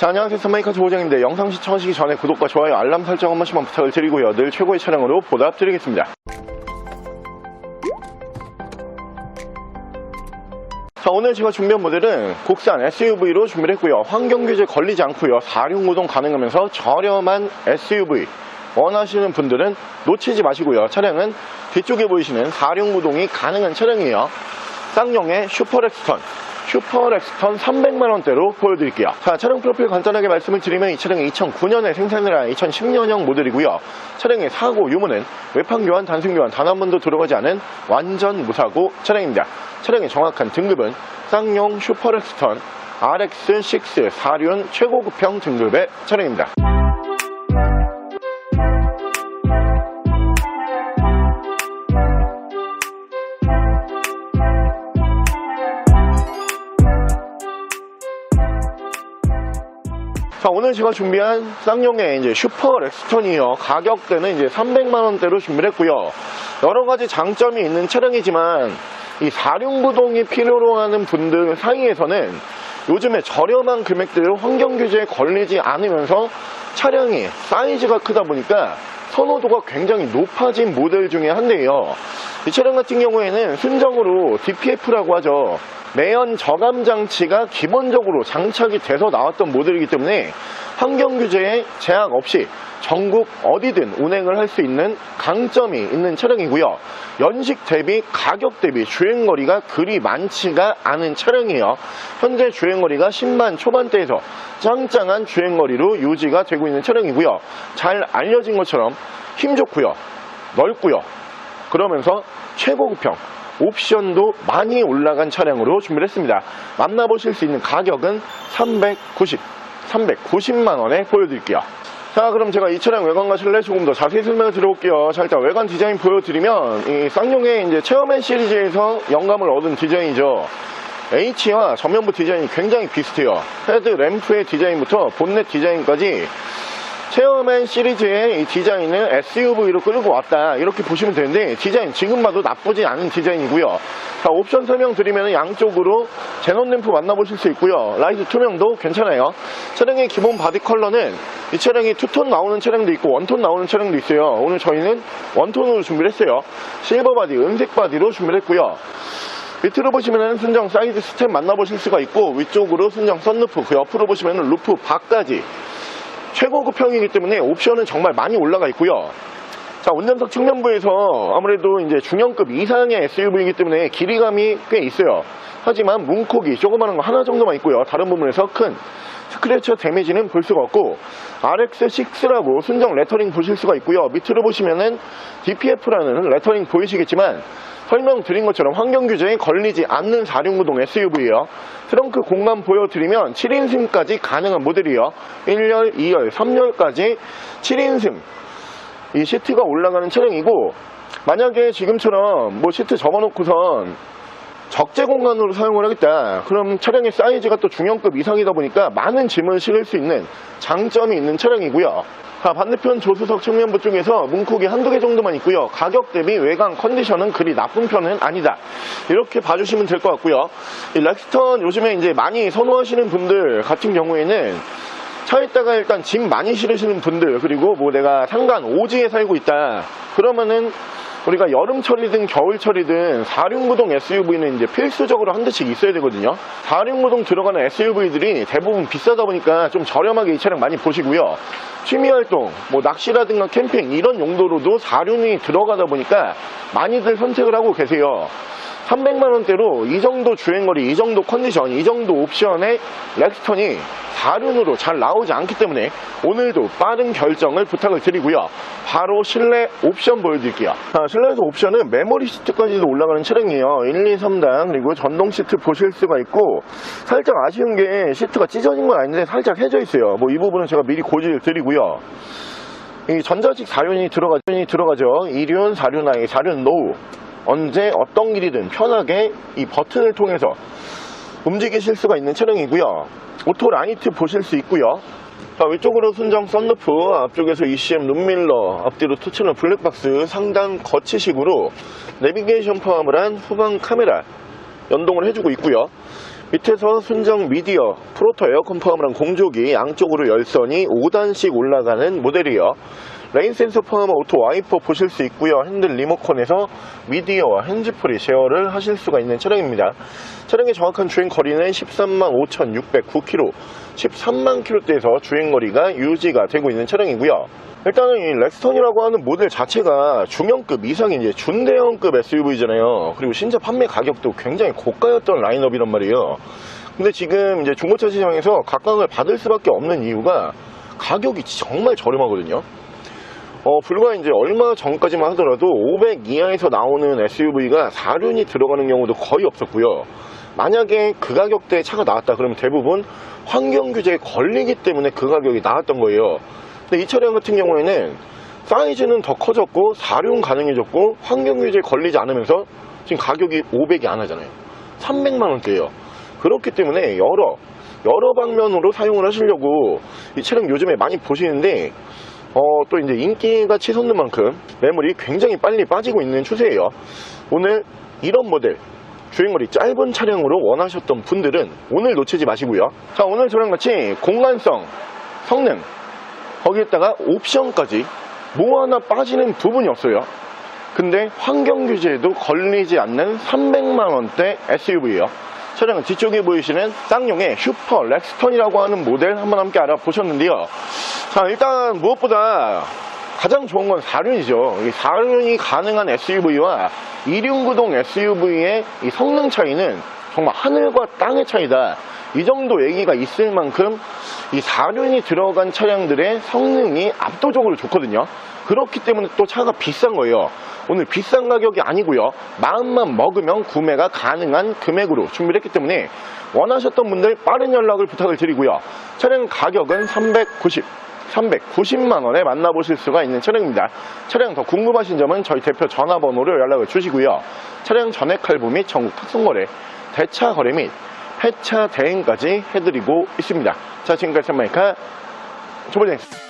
자, 안녕하세요. 선마이카 조호정인데 영상 시청하시기 전에 구독과 좋아요, 알람 설정 한 번씩만 부탁을 드리고요. 늘 최고의 차량으로 보답드리겠습니다. 자, 오늘 제가 준비한 모델은 국산 SUV로 준비를 했고요. 환경 규제 걸리지 않고요. 4륜구동 가능하면서 저렴한 SUV 원하시는 분들은 놓치지 마시고요. 차량은 뒤쪽에 보이시는 4륜구동이 가능한 차량이에요. 쌍용의 슈퍼렉스턴 슈퍼렉스턴 300만원대로 보여드릴게요. 자, 차량 프로필 간단하게 말씀을 드리면 이 차량이 2009년에 생산을 한 2010년형 모델이고요. 차량의 사고 유무는 외판 교환, 단순 교환 단 한 번도 들어가지 않은 완전 무사고 차량입니다. 차량의 정확한 등급은 쌍용 슈퍼렉스턴 RX6 4륜 최고급형 등급의 차량입니다. 자, 오늘 제가 준비한 쌍용의 이제 슈퍼 렉스턴이요. 가격대는 이제 300만원대로 준비를 했고요. 여러 가지 장점이 있는 차량이지만 이 4륜구동이 필요로 하는 분들 사이에서는 요즘에 저렴한 금액대로 환경 규제에 걸리지 않으면서 차량이 사이즈가 크다 보니까 선호도가 굉장히 높아진 모델 중에 한대요. 이 차량 같은 경우에는 순정으로 DPF라고 하죠. 매연 저감 장치가 기본적으로 장착이 돼서 나왔던 모델이기 때문에 환경 규제에 제약 없이 전국 어디든 운행을 할 수 있는 강점이 있는 차량이고요. 연식 대비 가격 대비 주행거리가 그리 많지가 않은 차량이에요. 현재 주행거리가 10만 초반대에서 짱짱한 주행거리로 유지가 되고 있는 차량이고요. 잘 알려진 것처럼 힘 좋고요. 넓고요. 그러면서 최고급형 옵션도 많이 올라간 차량으로 준비를 했습니다. 만나보실 수 있는 가격은 390, 390만 원에 보여드릴게요. 자 그럼 제가 이 차량 외관과 실내 조금 더 자세히 설명을 드려볼게요. 자 일단 외관 디자인 보여드리면 이 쌍용의 이제 체어맨 시리즈에서 영감을 얻은 디자인이죠. H와 전면부 디자인이 굉장히 비슷해요. 헤드 램프의 디자인부터 본넷 디자인까지 체어맨 시리즈의 이 디자인을 SUV로 끌고 왔다. 이렇게 보시면 되는데 디자인 지금 봐도 나쁘지 않은 디자인이고요. 자 옵션 설명드리면 양쪽으로 제논 램프 만나보실 수 있고요. 라이트 투명도 괜찮아요. 차량의 기본 바디 컬러는 이 차량이 투톤 나오는 차량도 있고 원톤 나오는 차량도 있어요. 오늘 저희는 원톤으로 준비를 했어요. 실버 바디 은색 바디로 준비를 했고요. 밑으로 보시면 순정 사이드 스텝 만나보실 수가 있고 위쪽으로 순정 썬루프 그 옆으로 보시면 루프 박까지 최고급형이기 때문에 옵션은 정말 많이 올라가 있고요. 자, 운전석 측면부에서 아무래도 이제 중형급 이상의 SUV이기 때문에 길이감이 꽤 있어요. 하지만 문콕이 조그마한 거 하나 정도만 있고요. 다른 부분에서 큰 스크래처 데미지는 볼 수가 없고 RX6라고 순정 레터링 보실 수가 있고요. 밑으로 보시면은 DPF라는 레터링 보이시겠지만 설명드린 것처럼 환경 규제에 걸리지 않는 4륜구동 SUV예요. 트렁크 공간 보여드리면 7인승까지 가능한 모델이에요. 1열, 2열, 3열까지 7인승 이 시트가 올라가는 차량이고 만약에 지금처럼 뭐 시트 접어놓고선 적재 공간으로 사용을 하겠다. 그럼 차량의 사이즈가 또 중형급 이상이다 보니까 많은 짐을 실을 수 있는 장점이 있는 차량이고요. 자, 반대편 조수석 측면부 쪽에서 문콕이 한두 개 정도만 있고요. 가격 대비 외관 컨디션은 그리 나쁜 편은 아니다. 이렇게 봐주시면 될 것 같고요. 이 렉스턴 요즘에 이제 많이 선호하시는 분들 같은 경우에는 차에다가 일단 짐 많이 실으시는 분들 그리고 뭐 내가 상간 오지에 살고 있다 그러면은 우리가 여름철이든 겨울철이든 4륜구동 SUV는 이제 필수적으로 한 대씩 있어야 되거든요. 4륜구동 들어가는 SUV들이 대부분 비싸다 보니까 좀 저렴하게 이 차량 많이 보시고요. 취미활동 뭐 낚시라든가 캠핑 이런 용도로도 4륜이 들어가다 보니까 많이들 선택을 하고 계세요 300만원대로 이 정도 주행거리, 이 정도 컨디션, 이 정도 옵션의 렉스턴이 4륜으로 잘 나오지 않기 때문에 오늘도 빠른 결정을 부탁을 드리고요. 바로 실내 옵션 보여드릴게요. 자, 실내에서 옵션은 메모리 시트까지도 올라가는 차량이에요. 1, 2, 3단 그리고 전동 시트 보실 수가 있고 살짝 아쉬운 게 시트가 찢어진 건 아닌데 살짝 해져 있어요. 뭐 이 부분은 제가 미리 고지를 드리고요. 이 전자식 4륜이 들어가, 들어가죠. 2륜, 4륜 아이, 4륜 노우. 언제 어떤 길이든 편하게 이 버튼을 통해서 움직이실 수가 있는 차량이고요. 오토 라이트 보실 수 있고요. 자, 위쪽으로 순정 썬루프, 앞쪽에서 ECM 룸밀러, 앞뒤로 투치너 블랙박스 상단 거치식으로 내비게이션 포함을 한 후방 카메라 연동을 해주고 있고요. 밑에서 순정 미디어 프로토 에어컨 포함한 공조기 양쪽으로 열선이 5단씩 올라가는 모델이요. 레인 센서 포함한 오토 와이퍼 보실 수 있고요. 핸들 리모컨에서 미디어와 핸즈프리 쉐어를 하실 수가 있는 차량입니다. 차량의 정확한 주행 거리는 13만 5,609km, 13만 km대에서 주행 거리가 유지가 되고 있는 차량이고요. 일단은 이 렉스턴이라고 하는 모델 자체가 중형급 이상인 이제 준대형급 SUV잖아요. 그리고 신차 판매 가격도 굉장히 고가였던 라인업이란 말이에요. 근데 지금 이제 중고차 시장에서 각광을 받을 수밖에 없는 이유가 가격이 정말 저렴하거든요. 어, 불과 이제 얼마 전까지만 하더라도 500 이하에서 나오는 SUV가 4륜이 들어가는 경우도 거의 없었고요. 만약에 그 가격대에 차가 나왔다 그러면 대부분 환경 규제에 걸리기 때문에 그 가격이 나왔던 거예요. 근데 이 차량 같은 경우에는 사이즈는 더 커졌고 4륜 가능해졌고 환경 규제에 걸리지 않으면서 지금 가격이 500이 안 하잖아요. 300만 원대예요. 그렇기 때문에 여러 여러 방면으로 사용을 하시려고 이 차량 요즘에 많이 보시는데 어, 또 이제 인기가 치솟는 만큼 매물이 굉장히 빨리 빠지고 있는 추세예요. 오늘 이런 모델 주행거리 짧은 차량으로 원하셨던 분들은 오늘 놓치지 마시고요. 자, 오늘 저랑 같이 공간성, 성능, 거기에다가 옵션까지 뭐 하나 빠지는 부분이 없어요. 근데 환경 규제에도 걸리지 않는 300만원대 SUV예요. 차량은 뒤쪽에 보이시는 쌍용의 슈퍼 렉스턴이라고 하는 모델 한번 함께 알아보셨는데요. 자, 일단 무엇보다 가장 좋은 건 4륜이죠. 이 4륜이 가능한 SUV와 2륜 구동 SUV의 이 성능 차이는 정말 하늘과 땅의 차이다. 이 정도 얘기가 있을 만큼 이 4륜이 들어간 차량들의 성능이 압도적으로 좋거든요. 그렇기 때문에 또 차가 비싼 거예요. 오늘 비싼 가격이 아니고요. 마음만 먹으면 구매가 가능한 금액으로 준비를 했기 때문에 원하셨던 분들 빠른 연락을 부탁을 드리고요. 차량 가격은 390, 390만 원에 만나보실 수가 있는 차량입니다. 차량 더 궁금하신 점은 저희 대표 전화번호로 연락을 주시고요. 차량 전액 할부 및 전국 탁송거래, 대차 거래 및 폐차 대행까지 해드리고 있습니다. 자, 지금까지 마이카 조벌장입니다.